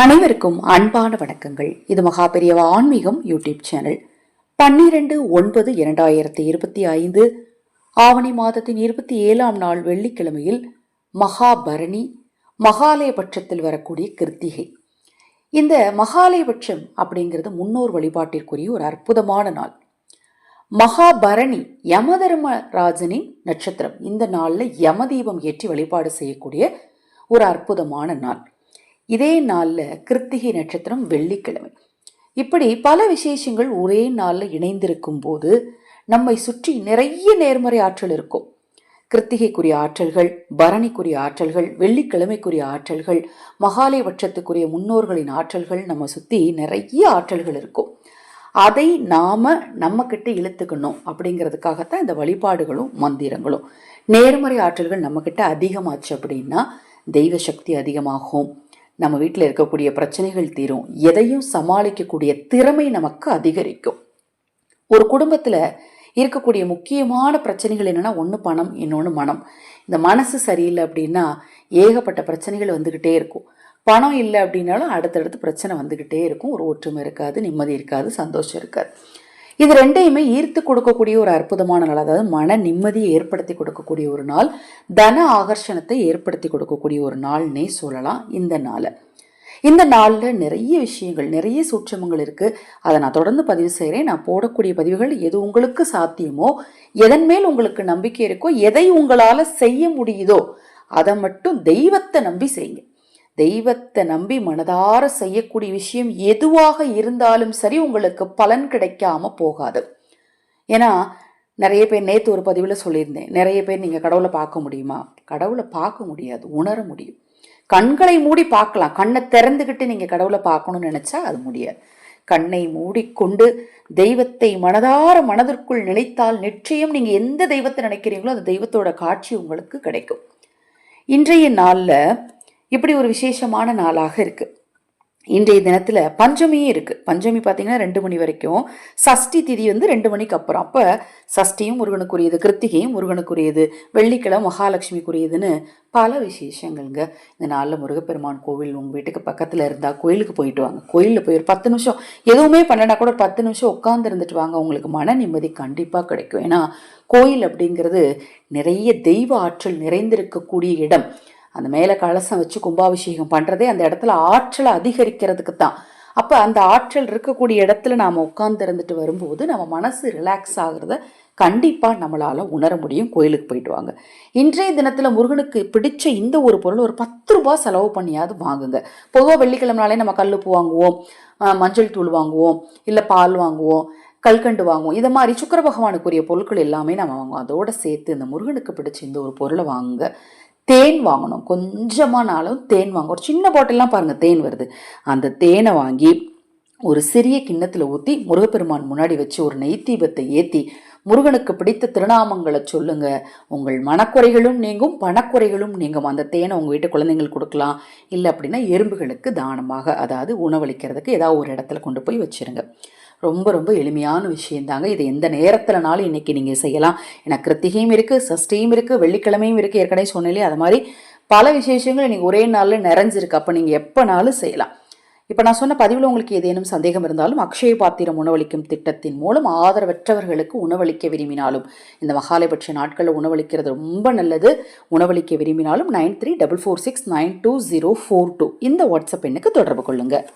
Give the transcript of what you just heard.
அனைவருக்கும் அன்பான வணக்கங்கள். இது மகா பெரியவா ஆன்மீகம் யூடியூப் சேனல். பன்னிரண்டு ஒன்பது இரண்டாயிரத்தி இருபத்தி ஐந்து ஆவணி மாதத்தின் இருபத்தி ஏழாம் நாள் வெள்ளிக்கிழமையில் மகாபரணி மகாலயபட்சத்தில் வரக்கூடிய கிருத்திகை. இந்த மகாலயபட்சம் அப்படிங்கிறது முன்னோர் வழிபாட்டிற்குரிய ஒரு அற்புதமான நாள். மகாபரணி யமதர்மராஜனின் நட்சத்திரம். இந்த நாளில் யமதீபம் ஏற்றி வழிபாடு செய்யக்கூடிய ஒரு அற்புதமான நாள். இதே நாளில் கிருத்திகை நட்சத்திரம் வெள்ளிக்கிழமை. இப்படி பல விசேஷங்கள் ஒரே நாளில் இணைந்திருக்கும் போது நம்மை சுற்றி நிறைய நேர்மறை ஆற்றல் இருக்கும். கிருத்திகைக்குரிய ஆற்றல்கள் பரணிக்குரிய ஆற்றல்கள் வெள்ளிக்கிழமைக்குரிய ஆற்றல்கள் மகாலயபட்சத்துக்குரிய முன்னோர்களின் ஆற்றல்கள் நம்ம சுற்றி நிறைய ஆற்றல்கள் இருக்கும். அதை நாம் நம்மக்கிட்ட இழுத்துக்கணும் அப்படிங்கிறதுக்காகத்தான் இந்த வழிபாடுகளும் மந்திரங்களும். நேர்மறை ஆற்றல்கள் நம்ம அதிகமாச்சு அப்படின்னா தெய்வ சக்தி அதிகமாகும். நம்ம வீட்டில் இருக்கக்கூடிய பிரச்சனைகள் தீரும். எதையும் சமாளிக்கக்கூடிய திறமை நமக்கு அதிகரிக்கும். ஒரு குடும்பத்தில் இருக்கக்கூடிய முக்கியமான பிரச்சனைகள் என்னென்னா ஒன்று பணம் இன்னொன்று மனம். இந்த மனசு சரியில்லை அப்படின்னா ஏகப்பட்ட பிரச்சனைகள் வந்துக்கிட்டே இருக்கும். பணம் இல்லை அப்படின்னாலும் அடுத்தடுத்து பிரச்சனை வந்துக்கிட்டே இருக்கும். ஒரு ஒற்றுமை இருக்காது நிம்மதி இருக்காது சந்தோஷம் இருக்காது. இது ரெண்டையுமே ஈர்த்து கொடுக்கக்கூடிய ஒரு அற்புதமான நாள். அதாவது மன நிம்மதியை ஏற்படுத்தி கொடுக்கக்கூடிய ஒரு நாள். தன ஆகர்ஷணத்தை ஏற்படுத்தி கொடுக்கக்கூடிய ஒரு நாள்னே சொல்லலாம் இந்த நாளை. இந்த நாளில் நிறைய விஷயங்கள் நிறைய சூட்சமங்கள் இருக்குது அதை நான் தொடர்ந்து பதிவு செய்கிறேன் நான் போடக்கூடிய பதிவுகள் எது உங்களுக்கு சாத்தியமோ எதன் மேல் உங்களுக்கு நம்பிக்கை இருக்கோ எதை உங்களால் செய்ய முடியுதோ அதை மட்டும் தெய்வத்தை நம்பி செய்யுங்க. தெய்வத்தை நம்பி மனதார செய்யக்கூடிய விஷயம் எதுவாக இருந்தாலும் சரி உங்களுக்கு பலன் கிடைக்காம போகாது. ஏன்னா நிறைய பேர் நேற்று ஒரு பதிவில் சொல்லியிருந்தேன். நிறைய பேர் நீங்கள் கடவுளை பார்க்க முடியுமா? கடவுளை பார்க்க முடியாது உணர முடியும். கண்களை மூடி பார்க்கலாம். கண்ணை திறந்துக்கிட்டு நீங்கள் கடவுளை பார்க்கணும்னு நினச்சா அது முடியாது. கண்ணை மூடிக்கொண்டு தெய்வத்தை மனதார மனதிற்குள் நினைத்தால் நிச்சயம் நீங்கள் எந்த தெய்வத்தை நினைக்கிறீங்களோ அந்த தெய்வத்தோட காட்சி உங்களுக்கு கிடைக்கும். இன்றைய நாளில் இப்படி ஒரு விசேஷமான நாளாக இருக்குது இன்றைய தினத்தில் பஞ்சமியும் இருக்குது பஞ்சமி பார்த்தீங்கன்னா ரெண்டு மணி வரைக்கும். சஷ்டி திதி வந்து ரெண்டு மணிக்கு அப்புறம். அப்போ சஷ்டியும் முருகனுக்குரியது கிருத்திகையும் முருகனுக்குரியது வெள்ளிக்கிழமை மகாலட்சுமிக்குரியதுன்னு பல விசேஷங்கள்ங்க. இந்த நாளில் முருகப்பெருமான் கோவில் உங்கள் வீட்டுக்கு பக்கத்தில் இருந்தால் கோயிலுக்கு போயிட்டு வாங்க. கோயிலில் போய் ஒரு பத்து நிமிஷம் எதுவுமே பண்ணனா கூட ஒரு பத்து நிமிஷம் உட்காந்து இருந்துட்டு வாங்க. உங்களுக்கு மன நிம்மதி கண்டிப்பாக கிடைக்கும். ஏன்னா கோயில் அப்படிங்கிறது நிறைய தெய்வ ஆற்றல் நிறைந்திருக்கக்கூடிய இடம். அந்த மேலே கலசம் வச்சு கும்பாபிஷேகம் பண்ணுறதே அந்த இடத்துல ஆற்றலை அதிகரிக்கிறதுக்கு தான். அப்போ அந்த ஆற்றல் இருக்கக்கூடிய இடத்துல நாம் உட்கார்ந்து இருந்துட்டு வரும்போது நம்ம மனசு ரிலாக்ஸ் ஆகுறத கண்டிப்பாக நம்மளால் உணர முடியும் கோயிலுக்கு போயிட்டு வாங்க. இன்றைய தினத்தில் முருகனுக்கு பிடிச்ச இந்த ஒரு பொருள் ஒரு பத்து ரூபா செலவு பண்ணியாவது வாங்குங்க. பொதுவாக வெள்ளிக்கிழமனாலே நம்ம கல்லுப்பு வாங்குவோம் மஞ்சள் தூள் வாங்குவோம் இல்லை பால் வாங்குவோம் கல்கண்டு வாங்குவோம். இதை மாதிரி சுக்கர பகவானுக்குரிய பொருட்கள் எல்லாமே நம்ம வாங்குவோம். அதோடு சேர்த்து இந்த முருகனுக்கு பிடிச்ச இந்த ஒரு பொருளை வாங்குங்க. தேன் வாங்கணும். கொஞ்சமானாலும் தேன் வாங்க. ஒரு சின்ன பாட்டில்லாம் பாருங்கள் தேன் வருது. அந்த தேனை வாங்கி ஒரு சிறிய கிண்ணத்தில் ஊற்றி முருகப்பெருமான் முன்னாடி வச்சு ஒரு நெய் தீபத்தை ஏற்றி முருகனுக்கு பிடித்த திருநாமங்களை சொல்லுங்க. உங்கள் மனக்குறைகளும் நீங்கும் பணக்குறைகளும் நீங்கும். அந்த தேனை உங்கள் வீட்டு குழந்தைங்களுக்கு கொடுக்கலாம். இல்லை அப்படின்னா எறும்புகளுக்கு தானமாக அதாவது உணவளிக்கிறதுக்கு ஏதாவது ஒரு இடத்துல கொண்டு போய் வச்சிருங்க. ரொம்ப ரொம்ப எளிமையான விஷயந்தாங்க இது எந்த நேரத்தில்னாலும் இன்றைக்கி நீங்கள் செய்யலாம். ஏன்னா கிருத்திகையும் இருக்குது சஷ்டியும் இருக்குது வெள்ளிக்கிழமையும் இருக்குது ஏற்கனவே சொன்னாலே அது மாதிரி பல விசேஷங்கள் இன்றைக்கி ஒரே நாளில் நிறைஞ்சிருக்கு. அப்போ நீங்கள் எப்போனாலும் செய்யலாம். இப்போ நான் சொன்ன பதிவில் உங்களுக்கு ஏதேனும் சந்தேகம் இருந்தாலும் அக்ஷய பாத்திரம் உணவளிக்கும் திட்டத்தின் மூலம் ஆதரவற்றவர்களுக்கு உணவளிக்க விரும்பினாலும் இந்த மகாலயபட்ச நாட்களில் உணவளிக்கிறது ரொம்ப நல்லது. உணவளிக்க விரும்பினாலும் nine three double four six nine two zero four two இந்த வாட்ஸ்அப் எண்ணுக்கு தொடர்பு கொள்ளுங்கள்